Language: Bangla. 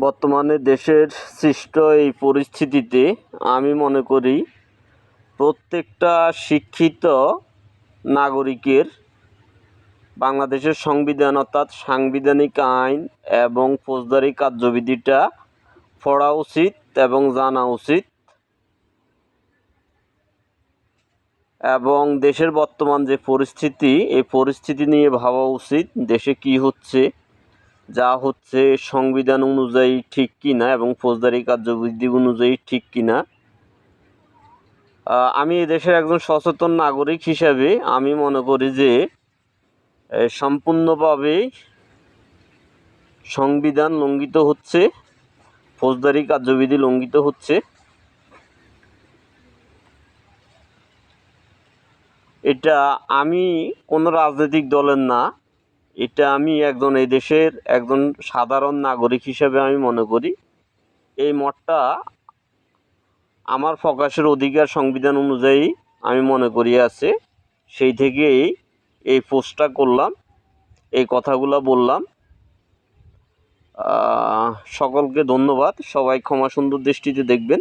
বর্তমানে দেশের সৃষ্ট এই পরিস্থিতিতে আমি মনে করি প্রত্যেকটা শিক্ষিত নাগরিকের বাংলাদেশের সংবিধান অর্থাৎ সাংবিধানিক আইন এবং ফৌজদারি কার্যবিধিটা পড়া উচিত এবং জানা উচিত। এবং দেশের বর্তমান যে পরিস্থিতি, এই পরিস্থিতি নিয়ে ভাবা উচিত দেশে কি হচ্ছে। যা হচ্ছে সংবিধান অনুযায়ী ঠিক কিনা এবং ফৌজদারি কার্যবিধি অনুযায়ী ঠিক কিনা। আহ, আমি দেশের একজন সচেতন নাগরিক হিসাবে আমি মনে করি যে সম্পূর্ণভাবে সংবিধান লঙ্ঘিত হচ্ছে ফৌজদারি কার্যবিধি লঙ্ঘিত হচ্ছে। এটা আমি কোনো রাজনৈতিক দলের না এটা আমি একজন এই দেশের একজন সাধারণ নাগরিক হিসেবে আমি মনে করি। এই মতটা আমার প্রকাশের অধিকার সংবিধান অনুযায়ী আমি মনে করি আছে। সেই থেকেই এই পোস্টটা করলাম, এই কথাগুলো বললাম। সকলকে ধন্যবাদ। সবাই ক্ষমা সুন্দর দৃষ্টিতে দেখবেন।